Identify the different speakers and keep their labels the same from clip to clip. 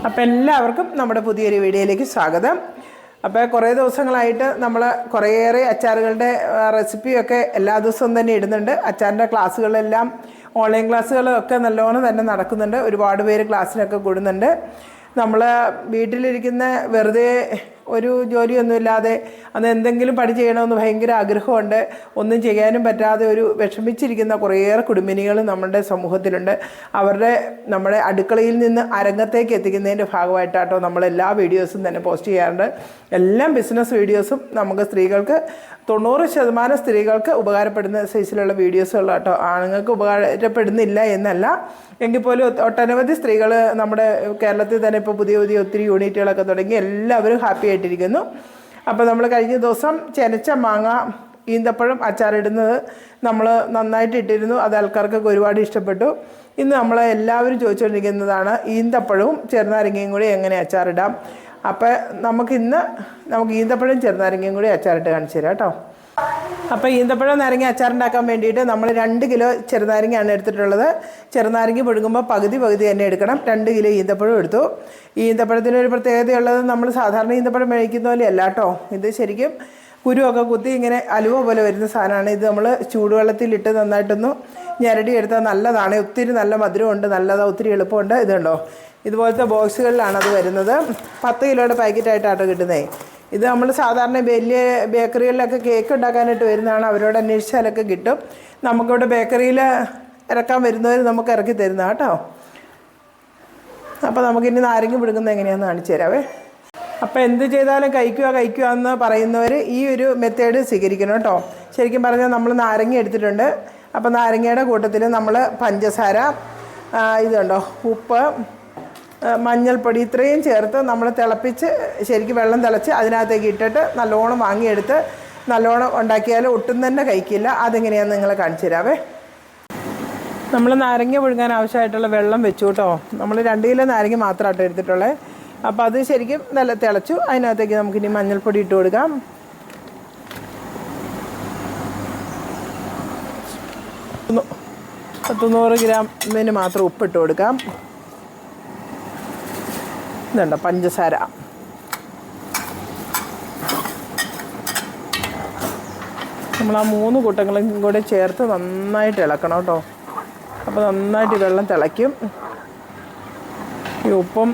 Speaker 1: അപ്പോൾ എല്ലാവർക്കും നമ്മുടെ പുതിയൊരു വീഡിയോയിലേക്ക് സ്വാഗതം. അപ്പോൾ കുറേ ദിവസങ്ങളായിട്ട് നമ്മൾ കുറേയേറെ അച്ചാറുകളുടെ റെസിപ്പിയൊക്കെ എല്ലാ ദിവസവും തന്നെ ഇടുന്നുണ്ട്. അച്ചാറിന്റെ ക്ലാസ്സുകളെല്ലാം ഓൺലൈൻ ക്ലാസ്സുകളൊക്കെ നല്ലോണം തന്നെ നടക്കുന്നുണ്ട്. ഒരുപാട് പേര് ക്ലാസ്സിനൊക്കെ കൂടുന്നുണ്ട്. നമ്മൾ വീട്ടിലിരിക്കുന്ന വെറുതെ ഒരു ജോലിയൊന്നുമില്ലാതെ അന്ന് എന്തെങ്കിലും പണി ചെയ്യണമെന്ന് ഭയങ്കര ആഗ്രഹമുണ്ട്. ഒന്നും ചെയ്യാനും പറ്റാതെ ഒരു വിഷമിച്ചിരിക്കുന്ന കുറേയേറെ കുടുംബിനികൾ നമ്മുടെ സമൂഹത്തിലുണ്ട്. അവരുടെ നമ്മുടെ അടുക്കളയിൽ നിന്ന് അരങ്ങത്തേക്ക് എത്തിക്കുന്നതിന്റെ ഭാഗമായിട്ടാട്ടോ നമ്മൾ എല്ലാ വീഡിയോസും തന്നെ പോസ്റ്റ് ചെയ്യാറുണ്ട്. എല്ലാ ബിസിനസ് വീഡിയോസും നമുക്ക് സ്ത്രീകൾക്ക് തൊണ്ണൂറ് ശതമാനം സ്ത്രീകൾക്ക് ഉപകാരപ്പെടുന്ന സൈസിലുള്ള വീഡിയോസുകളാട്ടോ. ആണുങ്ങൾക്ക് ഉപകാരപ്പെടുന്നില്ല എന്നല്ല. എങ്കിൽ പോലും ഒട്ടനവധി സ്ത്രീകൾ നമ്മുടെ കേരളത്തിൽ തന്നെ ഇപ്പോൾ പുതിയ പുതിയ ഒത്തിരി യൂണിറ്റുകളൊക്കെ തുടങ്ങി. എല്ലാവരും ഹാപ്പി ആയിട്ടിരിക്കുന്നു അപ്പോൾ നമ്മൾ കഴിഞ്ഞ ദിവസം ചെനച്ച മാങ്ങ ഈന്തപ്പഴം അച്ചാറിടുന്നത് നമ്മൾ നന്നായിട്ട് ഇട്ടിരുന്നു. അത് ആൾക്കാർക്കൊക്കെ ഒരുപാട് ഇഷ്ടപ്പെട്ടു. ഇന്ന് നമ്മൾ എല്ലാവരും ചോദിച്ചുകൊണ്ടിരിക്കുന്നതാണ് ഈന്തപ്പഴവും ചെറുനാരങ്ങയും കൂടി എങ്ങനെ അച്ചാറിടാം. അപ്പോൾ നമുക്കിന്ന് നമുക്ക് ഈന്തപ്പഴം ചെറുനാരങ്ങയും കൂടി അച്ചാറിട്ട് കാണിച്ചു തരാം കേട്ടോ. അപ്പോൾ ഈന്തപ്പഴം നാരങ്ങ അച്ചാറുണ്ടാക്കാൻ വേണ്ടിയിട്ട് നമ്മൾ രണ്ട് കിലോ ചെറുനാരങ്ങയാണ് എടുത്തിട്ടുള്ളത്. ചെറുനാരങ്ങ പുഴുങ്ങുമ്പോൾ പകുതി പകുതി തന്നെ എടുക്കണം. രണ്ട് കിലോ ഈന്തപ്പഴം എടുത്തു. ഈന്തപ്പഴത്തിന് ഒരു പ്രത്യേകതയുള്ളത് നമ്മൾ സാധാരണ ഈന്തപ്പഴം മേടിക്കുന്ന പോലെ അല്ല കേട്ടോ. ഇത് ശരിക്കും കുരുവൊക്കെ കുത്തി ഇങ്ങനെ അലുവ പോലെ വരുന്ന സാധനമാണ്. ഇത് നമ്മൾ ചൂടുവെള്ളത്തിലിട്ട് നന്നായിട്ടൊന്ന് ഞരടി എടുത്താൽ നല്ലതാണ്. ഒത്തിരി നല്ല മധുരമുണ്ട് നല്ലതാണ് ഒത്തിരി എളുപ്പമുണ്ട്. ഇതുണ്ടോ? ഇതുപോലത്തെ ബോക്സുകളിലാണ് അത് വരുന്നത്. പത്ത് കിലോയുടെ പാക്കറ്റായിട്ടാണ് കിട്ടുന്നത് ഇത് നമ്മൾ സാധാരണ വലിയ ബേക്കറികളിലൊക്കെ കേക്ക് ഉണ്ടാക്കാനായിട്ട് വരുന്നതാണ്. അവരോട് അന്വേഷിച്ചാലൊക്കെ കിട്ടും. നമുക്കിവിടെ ബേക്കറിയിൽ ഇറക്കാൻ വരുന്നവർ നമുക്ക് ഇറക്കി തരുന്ന കേട്ടോ. അപ്പോൾ നമുക്കിനി നാരങ്ങ പിടുക്കുന്നത് എങ്ങനെയാണെന്ന് കാണിച്ചു തരാവേ. അപ്പോൾ എന്ത് ചെയ്താലും കഴിക്കുക കഴിക്കുക എന്ന് പറയുന്നവർ ഈ ഒരു മെത്തേഡ് സ്വീകരിക്കണം കേട്ടോ. ശരിക്കും പറഞ്ഞാൽ നമ്മൾ നാരങ്ങ എടുത്തിട്ടുണ്ട്. അപ്പോൾ നാരങ്ങയുടെ കൂട്ടത്തിൽ നമ്മൾ പഞ്ചസാര ഇതുണ്ടോ ഉപ്പ് മഞ്ഞൾപ്പൊടി ഇത്രയും ചേർത്ത് നമ്മൾ തിളപ്പിച്ച് ശരിക്കും വെള്ളം തിളച്ച് അതിനകത്തേക്ക് ഇട്ടിട്ട് നല്ലോണം വാങ്ങിയെടുത്ത് നല്ലോണം ഉണ്ടാക്കിയാൽ ഒട്ടും തന്നെ കഴിക്കില്ല അതെങ്ങനെയാണെന്ന് നിങ്ങൾ കാണിച്ചു തരാവേ നമ്മൾ നാരങ്ങ പുഴുങ്ങാൻ ആവശ്യമായിട്ടുള്ള വെള്ളം വെച്ചു കേട്ടോ നമ്മൾ രണ്ട് കിലോ നാരങ്ങ മാത്രമായിട്ട് എടുത്തിട്ടുള്ളത് അപ്പോൾ അത് ശരിക്കും നല്ല തിളച്ചു അതിനകത്തേക്ക് നമുക്കിനി മഞ്ഞൾപ്പൊടി ഇട്ട് കൊടുക്കാം പത്തുനൂറ് ഗ്രാമിന് മാത്രം ഉപ്പിട്ട് കൊടുക്കാം ഇതുണ്ടോ പഞ്ചസാര. നമ്മൾ ആ മൂന്ന് കൂട്ടങ്ങളും കൂടെ ചേർത്ത് നന്നായിട്ട് ഇളക്കണം കേട്ടോ. അപ്പോൾ നന്നായിട്ട് വെള്ളം തിളയ്ക്കും. ഈ ഉപ്പും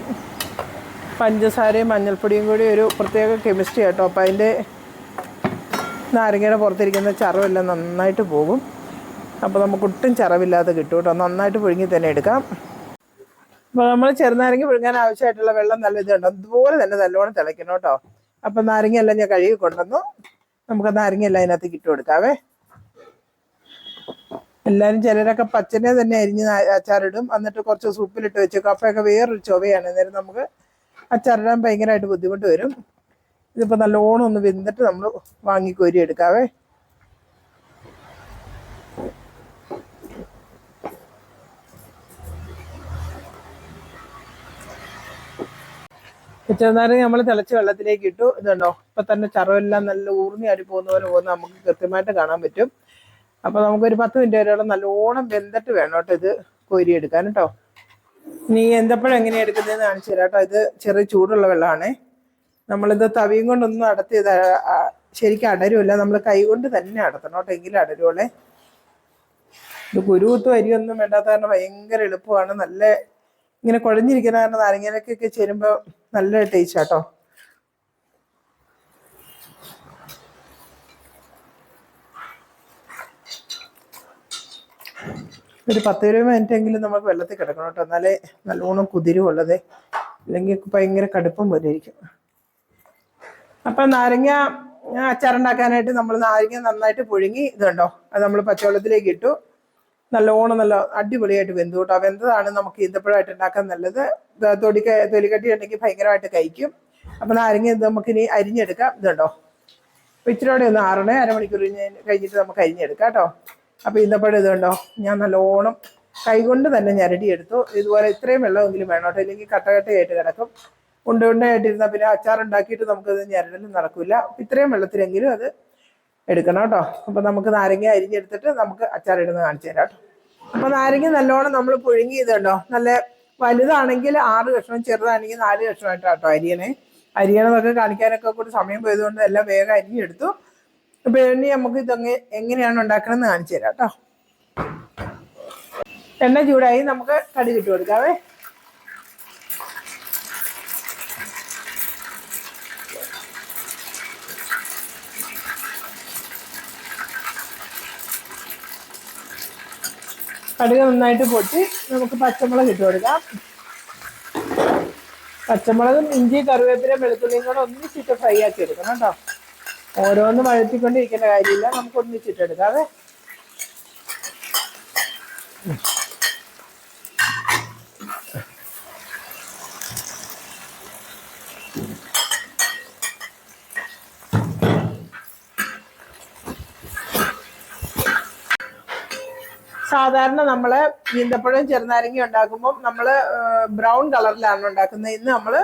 Speaker 1: പഞ്ചസാരയും മഞ്ഞൾപ്പൊടിയും കൂടി ഒരു പ്രത്യേക കെമിസ്ട്രി കേട്ടോ അപ്പോൾ അതിന്റെ നാരങ്ങയുടെ പുറത്തിരിക്കുന്ന ചറവെല്ലാം നന്നായിട്ട് പോകും. അപ്പോൾ നമുക്ക് ഒട്ടും ചറവില്ലാതെ കിട്ടും കേട്ടോ. നന്നായിട്ട് പുഴുങ്ങി തന്നെ എടുക്കാം. നമ്മൾ ചെറുനാരങ്ങ പുഴുങ്ങാൻ ആവശ്യമായിട്ടുള്ള വെള്ളം നല്ല ഇതുണ്ട് അതുപോലെ തന്നെ നല്ലോണം തിളയ്ക്കണം കേട്ടോ. അപ്പം നാരങ്ങയെല്ലാം ഞാൻ കഴുകി കൊണ്ടുവന്നു. നമുക്ക് നാരങ്ങയെല്ലാം അതിനകത്ത് ഇട്ട് കൊടുക്കാവേ. എല്ലാവരും ചിലരൊക്കെ പച്ചനെ തന്നെ അരിഞ്ഞ് അച്ചാറിടും. എന്നിട്ട് കുറച്ച് സൂപ്പിലിട്ട് വെച്ച് കഫയൊക്കെ വേറൊരു ചൊവയാണ്. അന്നേരം നമുക്ക് അച്ചാറിടാൻ ഭയങ്കരമായിട്ട് ബുദ്ധിമുട്ട് വരും. ഇതിപ്പോൾ നല്ലോണം ഒന്ന് വെന്തിട്ട് നമ്മൾ വാങ്ങി കോരി എടുക്കാവേ. ചെറുനാരങ്ങ നമ്മൾ തിളച്ച് വെള്ളത്തിലേക്ക് ഇട്ടു. ഇതുണ്ടോ? ഇപ്പൊ തന്നെ ചറവെല്ലാം നല്ല ഊർന്നി അരി പോകുന്ന പോലെ പോകുന്ന നമുക്ക് കൃത്യമായിട്ട് കാണാൻ പറ്റും. അപ്പൊ നമുക്കൊരു പത്ത് മിനിറ്റ് വരെയോളം നല്ലോണം വെന്തിട്ട് വേണം കേട്ടോ ഇത് കൊരി എടുക്കാൻ കേട്ടോ. നീ എന്തപ്പോഴും എങ്ങനെയാണ് എടുക്കുന്നതെന്ന് കാണിച്ചു തരാം കേട്ടോ. ഇത് ചെറിയ ചൂടുള്ള വെള്ളമാണേ നമ്മളിത് തവിയും കൊണ്ടൊന്നും അടത്തി ശരിക്കും അടരുമില്ല. നമ്മൾ കൈ കൊണ്ട് തന്നെ അടത്തണം കേട്ടോ. എങ്കിലും അടരുവോളെ. ഇത് കുരുകുത്തും അരിയൊന്നും വേണ്ടാത്ത കാരണം ഭയങ്കര എളുപ്പമാണ്. നല്ല ഇങ്ങനെ കുഴഞ്ഞിരിക്കുന്ന കാരണം നാരങ്ങയിലൊക്കെ ചേരുമ്പോൾ നല്ല ടേസ്റ്റ് ആട്ടോ ഒരു പത്ത് ഇരുപത് മിനിറ്റ് എങ്കിലും നമുക്ക് വെള്ളത്തിൽ കിടക്കണം കേട്ടോ എന്നാലേ നല്ലോണം കുതിരുള്ളത് അല്ലെങ്കിൽ ഭയങ്കര കടുപ്പം പോലെ ഇരിക്കും അപ്പം നാരങ്ങ അച്ചാറുണ്ടാക്കാനായിട്ട് നമ്മൾ നാരങ്ങ നന്നായിട്ട് പുഴുങ്ങി ഇതുണ്ടോ? അത് നമ്മൾ പച്ചവെള്ളത്തിലേക്ക് ഇട്ടു. നല്ലോണം നല്ല അടിപൊളിയായിട്ട് വെന്തു കേട്ടോ. വെന്തതാണ് നമുക്ക് ഈന്തപ്പഴമായിട്ട് ഉണ്ടാക്കാൻ നല്ലത്. തൊടിക്ക തൊലിക്കട്ടി ഉണ്ടെങ്കിൽ ഭയങ്കരമായിട്ട് കഴിക്കും. അപ്പം നാരങ്ങ നമുക്കിനി അരിഞ്ഞെടുക്കാം. ഇതുണ്ടോ? അപ്പോൾ ഇച്ചിരി കൂടെ ഒന്ന് ആറണേ അരമണിക്കൂർ കഴിഞ്ഞ് കഴിഞ്ഞിട്ട് നമുക്ക് അരിഞ്ഞെടുക്കാം കേട്ടോ. അപ്പോൾ ഈന്തപ്പഴം ഇതുണ്ടോ? ഞാൻ നല്ലോണം കൈകൊണ്ട് തന്നെ ഞരടിയെടുത്തു ഇതുപോലെ ഇത്രയും വെള്ളമെങ്കിലും വേണം കേട്ടോ. ഇല്ലെങ്കിൽ കട്ടകട്ടയായിട്ട് കിടക്കും. ഉണ്ട ഉണ്ടയായിട്ടിരുന്നാൽ പിന്നെ അച്ചാർ ഉണ്ടാക്കിയിട്ട് നമുക്കത് ഞരടലും നടക്കില്ല. ഇത്രയും വെള്ളത്തിലെങ്കിലും അത് എടുക്കണം കേട്ടോ. അപ്പോൾ നമുക്ക് നാരങ്ങ അരിഞ്ഞെടുത്തിട്ട് നമുക്ക് അച്ചാർ ഇടുന്നത് കാണിച്ചു തരാം കേട്ടോ. അപ്പോൾ നാരങ്ങ നല്ലോണം നമ്മൾ പുഴുങ്ങി ഇതുണ്ടോ നല്ല വലുതാണെങ്കിൽ ആറ് കഷ്ണം ചെറുതാണെങ്കിൽ നാല് കഷ്ണമായിട്ടാണ് കേട്ടോ അരിയണേ. അരിയണതൊക്കെ കാണിക്കാനൊക്കെ കൂടി സമയം പോയതുകൊണ്ട് എല്ലാം വേഗം അരിഞ്ഞെടുത്തു. അപ്പൊ ഇനി നമുക്ക് ഇതങ്ങ് എങ്ങനെയാണ് ഉണ്ടാക്കണമെന്ന് കാണിച്ചു തരാം കേട്ടോ. എണ്ണ ചൂടായി നമുക്ക് കടി കിട്ടു കൊടുക്കാവേ. കടുക് നന്നായിട്ട് പൊട്ടി നമുക്ക് പച്ചമുളക് ഇട്ട് കൊടുക്കാം. പച്ചമുളകും ഇഞ്ചി കറിവേപ്പില വെളുത്തുള്ളിയും കൂടെ ഒന്നിച്ചിട്ട് ഫ്രൈ ആക്കി എടുക്കണം കേട്ടോ. ഓരോന്ന് വഴത്തിക്കൊണ്ടിരിക്കേണ്ട കാര്യമില്ല. നമുക്ക് ഒന്നിച്ചിട്ടെടുക്കാവേ സാധാരണ നമ്മൾ ഈന്തപ്പഴം ചെറുനാരങ്ങ ഉണ്ടാക്കുമ്പോൾ നമ്മൾ ബ്രൗൺ കളറിലാണ് ഉണ്ടാക്കുന്നത്. ഇന്ന് നമ്മൾ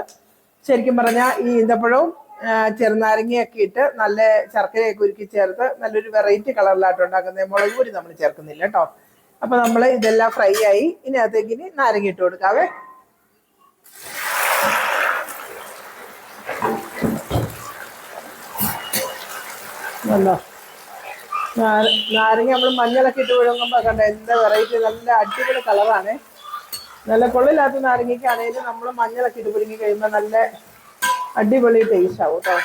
Speaker 1: ശരിക്കും പറഞ്ഞാൽ ഈ ഈന്തപ്പഴവും ചെറുനാരങ്ങയൊക്കെ ഇട്ട് നല്ല ശർക്കരയൊക്കെ ഉരുക്കി ചേർത്ത് നല്ലൊരു വെറൈറ്റി കളറിലായിട്ട് ഉണ്ടാക്കുന്നത്. മുളക് പൊരി നമ്മൾ ചേർക്കുന്നില്ല കേട്ടോ. അപ്പൊ നമ്മൾ ഇതെല്ലാം ഫ്രൈ ആയി. ഇനി അകത്തേക്ക് ഇനി നാരങ്ങ ഇട്ട് കൊടുക്കാവേ. നല്ലോ നാരങ്ങ നമ്മൾ മഞ്ഞളൊക്കെ ഇട്ട് വിഴുങ്ങുമ്പോൾ കണ്ട എന്താ വെറൈറ്റി നല്ല അടിപൊളി കളറാണ് നല്ല കൊള്ളില്ലാത്ത നാരങ്ങയ്ക്കാണെങ്കിലും നമ്മൾ മഞ്ഞളൊക്കെ ഇട്ട് പിടുങ്ങി കഴിയുമ്പോൾ നല്ല അടിപൊളി ടേസ്റ്റ് ആവും കേട്ടോ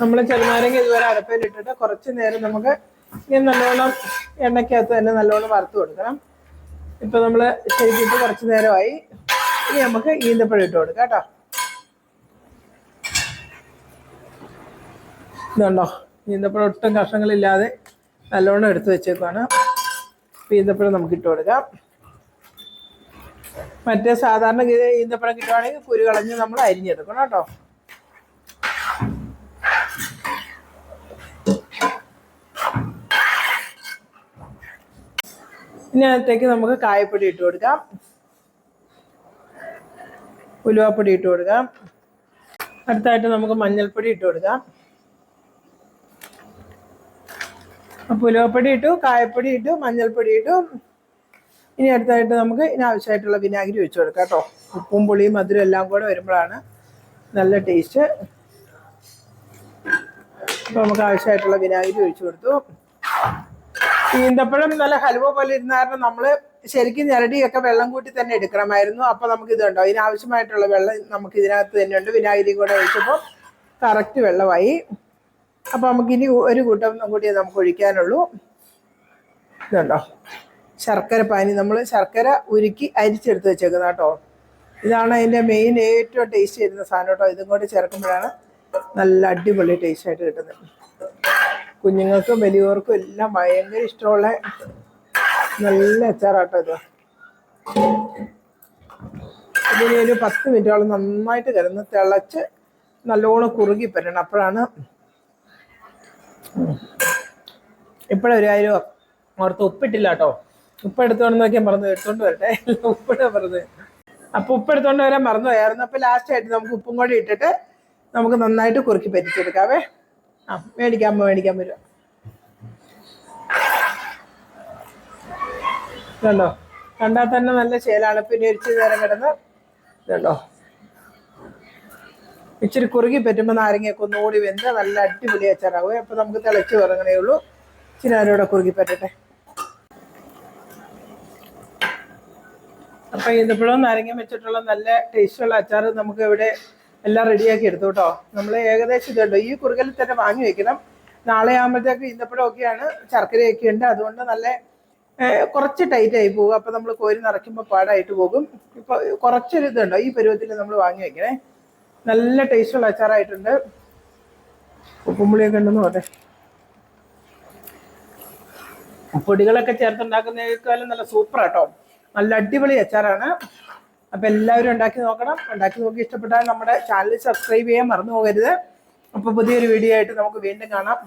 Speaker 1: നമ്മൾ ചെറുനാരങ്ങ ഇതുവരെ അരപ്പയിൽ ഇട്ടിട്ട് കുറച്ച് നേരം നമുക്ക് ഇനി നല്ലോണം എണ്ണയ്ക്കകത്ത് തന്നെ നല്ലോണം വറുത്ത് കൊടുക്കണം. ഇപ്പൊ നമ്മൾ ശരിക്കിട്ട് കുറച്ച് നേരമായി. ഇനി നമുക്ക് ഈന്തപ്പഴം ഇട്ട് കൊടുക്കാം കേട്ടോ ഇതുണ്ടോ? ഈന്തപ്പഴം ഒട്ടും കഷ്ണങ്ങളില്ലാതെ നല്ലോണം എടുത്തു വെച്ചേക്കാണ് ഈന്തപ്പഴം നമുക്ക് ഇട്ട് കൊടുക്കാം. മറ്റേ സാധാരണ ഈന്തപ്പഴം കിട്ടുവാണെങ്കിൽ കുരു കളഞ്ഞ് നമ്മൾ അരിഞ്ഞെടുക്കണം കേട്ടോ. ഇനി അതിനകത്തേക്ക് നമുക്ക് കായപ്പൊടി ഇട്ട് കൊടുക്കാം. ഉലുവാപ്പൊടി ഇട്ട് കൊടുക്കാം. അടുത്തായിട്ട് നമുക്ക് മഞ്ഞൾപ്പൊടി ഇട്ട് കൊടുക്കാം. അപ്പോൾ ഉലുവപ്പൊടി ഇട്ടു കായപ്പൊടി ഇട്ടു മഞ്ഞൾപ്പൊടി ഇട്ടു. ഇനി അടുത്തായിട്ട് നമുക്ക് ഇതിനാവശ്യമായിട്ടുള്ള വിനാഗിരി ഒഴിച്ചു കൊടുക്കാം കേട്ടോ. ഉപ്പും പുളിയും മധുരം എല്ലാം കൂടെ വരുമ്പോഴാണ് നല്ല ടേസ്റ്റ് അപ്പോൾ നമുക്ക് ആവശ്യമായിട്ടുള്ള വിനാഗിരി ഒഴിച്ചു കൊടുത്തു. ഈന്തപ്പഴം നല്ല ഹലുവ പോലെ ഇരുന്ന കാരണം നമ്മൾ ശരിക്കും ഞരടിയൊക്കെ വെള്ളം കൂട്ടി തന്നെ എടുക്കണമായിരുന്നു. അപ്പോൾ നമുക്ക് ഇതുണ്ടോ ഇതിനാവശ്യമായിട്ടുള്ള വെള്ളം നമുക്ക് ഇതിനകത്ത് തന്നെ ഉണ്ട്. വിനാഗിരി കൂടെ ഒഴിച്ചപ്പോൾ കറക്റ്റ് വെള്ളമായി. അപ്പോൾ നമുക്കിനി ഒരു കൂട്ടം കൂടി നമുക്ക് ഒഴിക്കാനുള്ളൂ. ഇതുണ്ടോ? ശർക്കര പാനി. നമ്മൾ ശർക്കര ഉരുക്കി അരിച്ചെടുത്ത് വെച്ചേക്കുന്ന കേട്ടോ. ഇതാണ് അതിന്റെ മെയിൻ ഏറ്റവും ടേസ്റ്റ് ചെയ്യുന്ന സാധനം കേട്ടോ. ഇതും കൂടി ചേർക്കുമ്പോഴാണ് നല്ല അടിപൊളി ടേസ്റ്റ് ആയിട്ട് കിട്ടുന്നത്. കുഞ്ഞുങ്ങൾക്കും വലിയവർക്കും എല്ലാം ഭയങ്കര ഇഷ്ടമുള്ള നല്ല അച്ചാറാട്ടോ ഇത്. ഇതിന് ഒരു പത്ത് മിനിറ്റോളം നന്നായിട്ട് കിടന്ന് തിളച്ച് നല്ലോണം കുറുകി പറ്റണം അപ്പോഴാണ് ഇപ്പോഴൊരു കാര്യം ഓർത്ത് ഉപ്പിട്ടില്ല കേട്ടോ ഉപ്പ് എടുത്തോണ്ട് നോക്കിയാൽ മറന്നു എടുത്തോണ്ട് വരട്ടെ. ഉപ്പിടാ പറഞ്ഞത് അപ്പൊ ഉപ്പ് എടുത്തോണ്ട് വരാൻ മറന്നു പോയായിരുന്നു. അപ്പൊ ലാസ്റ്റ് ആയിട്ട് നമുക്ക് ഉപ്പും കൂടി ഇട്ടിട്ട് നമുക്ക് നന്നായിട്ട് കുറുക്കി പറ്റിച്ചെടുക്കാവേ. ആ മേടിക്കാൻ മേടിക്കാൻ വരും ണ്ടോ കണ്ടാൽ തന്നെ നല്ല ശേലാണ്. പിന്നെ ഇരിച്ചു നേരം കിടന്ന് ഇതുണ്ടോ? ഇച്ചിരി കുറുകി പറ്റുമ്പോൾ നാരങ്ങയൊക്കെ ഒന്ന് ഓടി വെന്ത് നല്ല അടിപൊളി അച്ചാറാവും. അപ്പോൾ നമുക്ക് തിളച്ച് ഇറങ്ങണേ ഉള്ളൂ. ഇച്ചിരി നേരം കൂടെ കുറുകി പറ്റട്ടെ. അപ്പം ഈന്തപ്പഴവും നാരങ്ങ വെച്ചിട്ടുള്ള നല്ല ടേസ്റ്റുള്ള അച്ചാർ നമുക്ക് ഇവിടെ എല്ലാം റെഡിയാക്കി എടുത്തു കേട്ടോ. നമ്മൾ ഏകദേശം ഇതുണ്ടോ ഈ കുറുകലിൽ തന്നെ വാങ്ങി വെക്കണം. നാളെ ആകുമ്പോഴത്തേക്ക് ഈന്തപ്പഴം ഒക്കെയാണ് ശർക്കരയൊക്കെ ഉണ്ട്. അതുകൊണ്ട് നല്ല കുറച്ച് ടൈറ്റ് ആയി പോകും. അപ്പം നമ്മൾ കോരി നിറയ്ക്കുമ്പോൾ പാടായിട്ട് പോകും. ഇപ്പോൾ കുറച്ചൊരു ഇതുണ്ടോ? ഈ പരുവത്തിൽ നമ്മൾ വാങ്ങി വെക്കണേ. നല്ല ടേസ്റ്റുള്ള അച്ചാറായിട്ടുണ്ട്. ഉപ്പുമ്പുളിയൊക്കെ ഉണ്ടെന്ന് പോട്ടെ പൊടികളൊക്കെ ചേർത്തുണ്ടാക്കുന്നതിനേക്കാളും നല്ല സൂപ്പർ ആട്ടോ. നല്ല അടിപൊളി അച്ചാറാണ്. അപ്പം എല്ലാവരും ഉണ്ടാക്കി നോക്കണം. ഉണ്ടാക്കി നോക്കി ഇഷ്ടപ്പെട്ടാൽ നമ്മുടെ ചാനൽ സബ്സ്ക്രൈബ് ചെയ്യാൻ മറന്നു പോകരുത്. അപ്പോൾ പുതിയൊരു വീഡിയോ ആയിട്ട് നമുക്ക് വീണ്ടും കാണാം.